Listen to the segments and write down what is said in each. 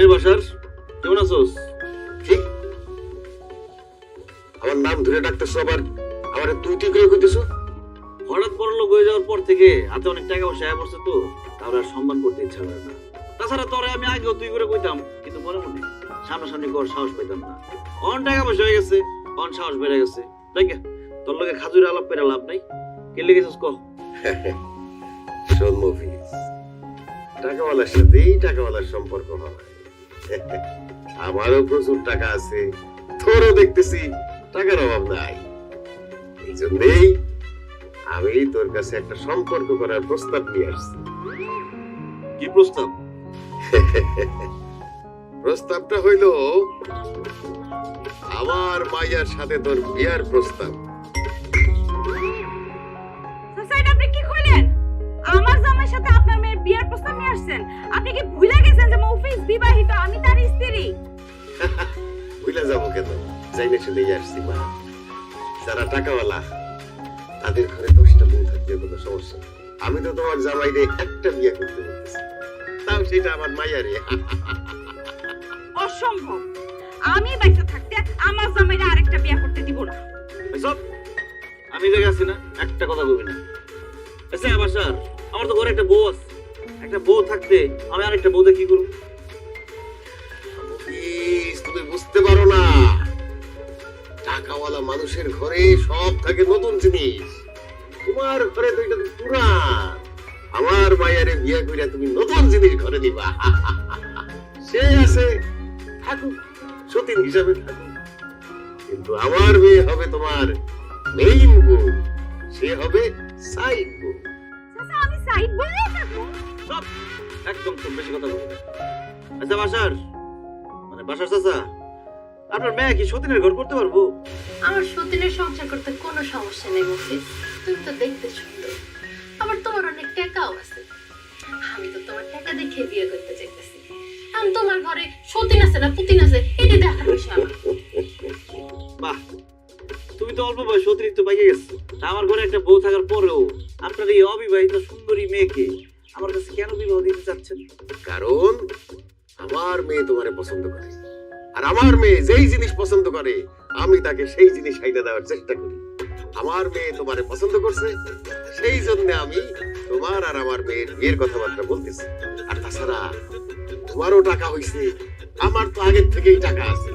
কিরে বাসার কেমন আছোস? ঠিক আমার নাম ধরে ডাকতেছো আবার আমার তুই তুই করে কইতেছো? হঠাৎ বড় লোক হয়ে যাওয়ার পর থেকে হাতে অনেক টাকা পয়সা আয় পড়ছে তো তার আর সম্মান করতে ইচ্ছা করে না। তাছাড়া তোরে আমি আগেও তুই করে কইতাম কিন্তু মনে মনে সামনাসামনি কর সাহস পাইতাম না। অন টাকা পয়সা হয়ে গেছে অন সাহস বেড়ে গেছে। দেখ তোর লগে খাজুরে আলাপ পেরে লাভ নাই। কে লেগেছিস কহ শোন মফিজ টাকাওয়ালার সাথেই টাকাওয়ালার সম্পর্ক হয়। আমারও প্রচুর টাকা আছে তোরও দেখতেছি টাকার অভাব নাই। এই জন্যেই আমি তোর কাছে একটা সম্পর্ক করার প্রস্তাব নিয়ে আসছি। কি প্রস্তাব? প্রস্তাবটা হইল আমার মাইয়ার সাথে তোর বিয়ার প্রস্তাব। বিয়ার প্রস্তাব নিয়ে আসছেন। আপনি কি ভুলে গেছেন যে মৌফিজ বিবাহিত? আমি তার স্ত্রী। ভুলে যাব কেন? যাই না শুনেই আসছি মা। যারা টাকাওয়ালা তাদের ঘরে দশটা বউ থাকতে কোনো সমস্যা আমি তো তোমার জামাইরে একটা বিয়ে করতে বলতেছি। তাও সেটা আমার মাইয়ারে। অসম্ভব। আমি বাইসা থাকতে আমার জামাইরা আরেকটা বিয়া করতে দিব না। এসব? আমি জায়গা আছি না একটা কথা বলবি না। আচ্ছা বাসার আমার তো ঘরে একটা বউ আছে। একটা বউ থাকতে আমি আরেকটা বউতে কি করব? তুমি বুঝতে পারো না। টাকাওয়ালা মানুষের ঘরে সব থাকে নতুন জিনিস। তোমার ঘরে তো এটা তো পুরান আমার মায়ারে বিয়ে কইরা তুমি নতুন জিনিস ঘরে দিবা। সে আছে থাকুক সতীন হিসাবে থাকুক। কিন্তু আমার মেয়ে হবে তোমার মেইন বউ। সে হবে সাইড বউ। আমি সাইড থাকব। সব একদম খুব বেশি কথা বলবি আচ্ছা বাসার? মানে বাসার চাচা আপনার মেয়ে কি সতীনের ঘর করতে পারব? আমার সতীনের সংসার করতে কোনো সমস্যা নেই মফিজ তুমি তো দেখতে সুন্দর। আবার তোমার অনেক টাকাও আছে। আমি তো তোমার টাকা দেখে বিয়ে করতে চাইতেছি। এখন তোমার ঘরে সতীন আছে না পুতিন আছে এটি দেখার বিষয় আমার। বাহ তুমি তো অল্প বয়স অতিরিক্ত পাইয়ে গেছো। আমার ঘরে একটা বউ থাকার পরেও আপনার এই অবিবাহিত সুন্দরী মেয়েকে আমার কাছে কেন বিবাহ দিতে চাচ্ছেন? কারণ আমার মেয়ে তোমারে পছন্দ করে। আর আমার মেয়ে যেই জিনিস পছন্দ করে, আমি তাকে সেই জিনিস হাইতে দেওয়ার চেষ্টা করি। আমার মেয়ে তোমারে পছন্দ করছে, সেই জন্য আমি তোমার আর আমার মেয়ের বিয়ের কথাবার্তা বলতেছি। আর তাছাড়া তোমারও টাকা হইছে, আমার তো আগের থেকেই টাকা আছে।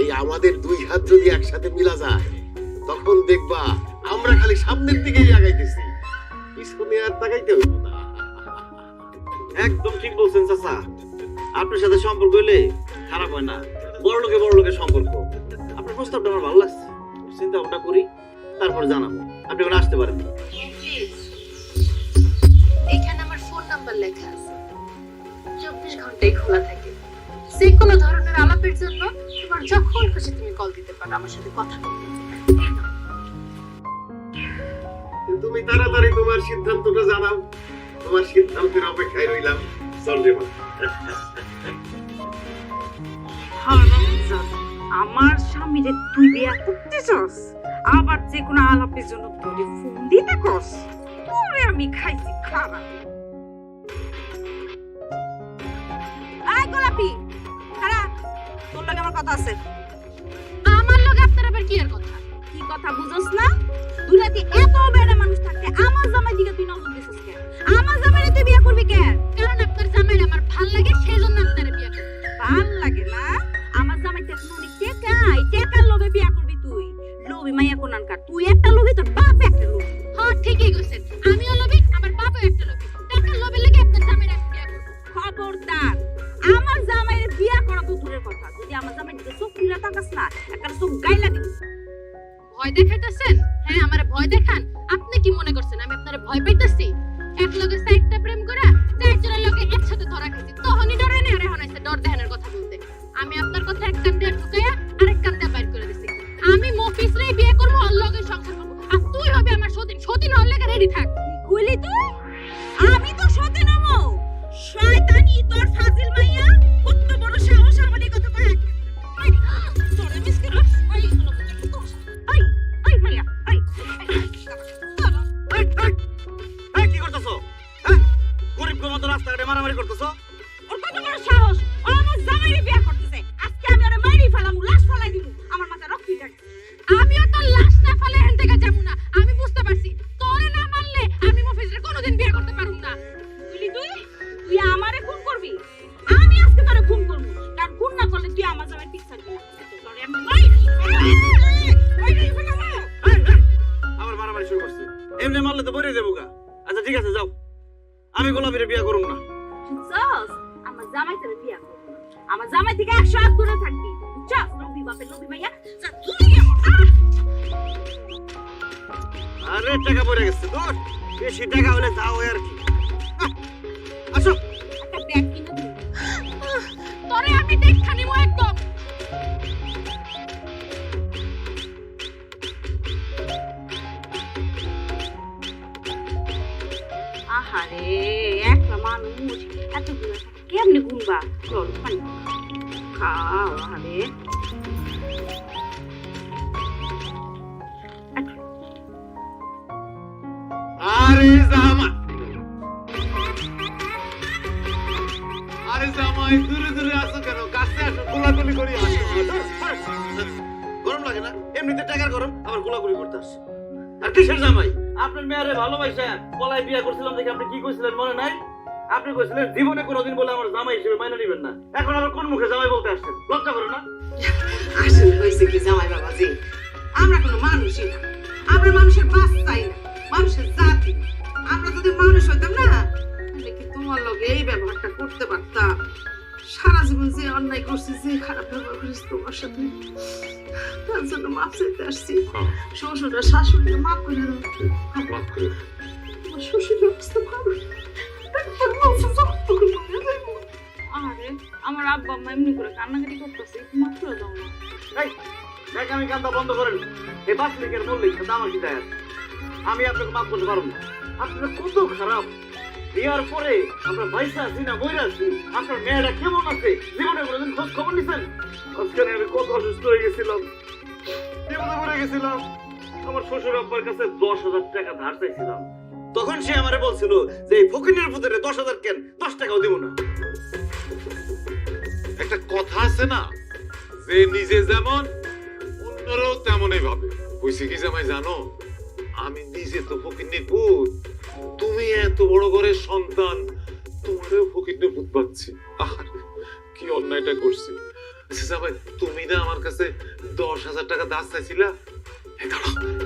এই আমাদের দুই হাত যদি একসাথে মিলা যায়, তখন দেখবা আমরা খালি সামনের দিকেই আগাইতেছি। পিছনে আর তাকাইতে হইব না। একদম ঠিক বলছেন চাচা। আপনার সাথে সম্পর্ক হইলে খারাপ হয় না। বড় লোকে বড় লোকের সম্পর্ক। আপনার প্রস্তাবটা আমার ভালো লাগছে। চিন্তা ভাবনা করি তারপরে জানাব। আপনি ওখানে আসতে পারেন। এখানে আমার ফোন নাম্বার লেখা আছে। চব্বিশ ঘন্টাই খোলা থাকে। যে কোনো ধরনের আলাপের জন্য তোমার যখন খুশি তুমি কল দিতে পারো। আমার সাথে কথা বলতে তুমি তাড়াতাড়ি তোমার সিদ্ধান্তটা জানাও। তোমার সিদ্ধান্তের অপেক্ষায় রইলাম। চল মা। আমার স্বামীরে তুই বিয়া করতে চাস আবার যে কোনো আলাপের জন্য তোরে ফোন দিতে কস তোরে আমি খাইছি খারাপ এই গোলাপি খারা তোর লগে আমার কথা আছে। আমার লগে আপনার আবার কি আর কথা? কি কথা বুঝোস না? দুনিয়াতে এত বেড়া মানুষ থাকতে আমার আপনার এক লগে সাইডটা প্রেম করা চারজনের লগে একসাথে ধরা খাইছি। তখনই ডরে না আর এখন ডর দেহানের কথা বলতে। আমি আপনার কথা এক কান দিয়ে ঢুকাইয়া আরেক কান দিয়ে বাইর করে দিছি। আমি মফিস রে বিয়ে করব ওর লগে সংসার করব। আর তুই হবে আমার সতীন। সতীন হওয়ার লেগে রেডি থাক। কইলি তুই? আমি মারামারি করতেছো? সাহস? ও বিয়া করতেছে। আমি ওরে মাইরি ফেলামু, লাশ ফলাই দিমু। আমার মাথা রক্ত থাকে আমিও তো লাশ না ফেলে হেন থেকে যাব না। আমি বুঝতে পারছি, তোরে না মানলে আমি মফিজরে কোনোদিন বিয়ে করতে পারুম না। আমি গোলাপের বিয়ে করুম না। বুঝছস আমার জামাই তোরে বিয়া করব আমার জামাই থেকে একশো হাত দূরে থাকবি। বুঝছস? নবী বাপের নবী ভাইয়া যা তুই আরে টাকা পড়ে গেছে দূর বেশি টাকা হলে যাও আর কি। মানুষ এতগুলো টাকা কেমনে গুনবা? চল পানি খাও। আহারে আরে জামা আরে জামাই দূরে দূরে আসো কেন? কাছে আসো করি গরম লাগে না? এমনিতে টাকার গরম আবার গোলাগুলি করতে আসছে। আর কিসের জামাই? আপনার মেয়ারে ভালোবাসা পলাই বিয়া করছিলাম দেখে আপনি কি কইছিলেন মনে নাই? আপনি কইছিলেন জীবনে কোনোদিন বলে আমার জামাই হিসেবে মাইনে নিবেন না। এখন আবার কোন মুখে জামাই বলতে আসছেন? লজ্জা করে না? আসলে হয়েছে কি জামাই বাবাজি আমরা কোনো মানুষই না। আমরা মানুষের বাস্তাই না মানুষের জাতি। আমরা যদি মানুষ হইতাম না তাহলে কি তোমার লগে এই ব্যবহারটা করতে পারতাম? সারা জীবন যে অন্যায় করছি যে খারাপ ব্যবহার করেছি তোমার সাথে তার জন্য মাপ চাইতে আসছি। শ্বশুর আর শাশুড়িকে মাপ করে দাও। শ্বশুরের অবস্থা ভালো খোঁজ খবর আমি কত অসুস্থ হয়ে গেছিলাম। গেছিলাম। আমার শ্বশুর কাছে দশ হাজার টাকা ধার তখন সে আমারে বলছিল যে, এই ফকিনের পুতরে দশ হাজার কেন? দশ টাকাও দিব না। আছে না। যে নিজে যেমন, অন্যরাও তেমনই ভাবে। কইছে কি জামাই জানো, আমি নিজে তো ফকিন্নির পুত। তুমি এত বড় ঘরের সন্তান, তোমারও ফকিন্নির পুত পাচ্ছি। আহারে, কি অন্যায়টা করছি। আচ্ছা জামাই, তুমি না আমার কাছে দশ হাজার টাকা দাস চাইছিলা? দাঁড়াও।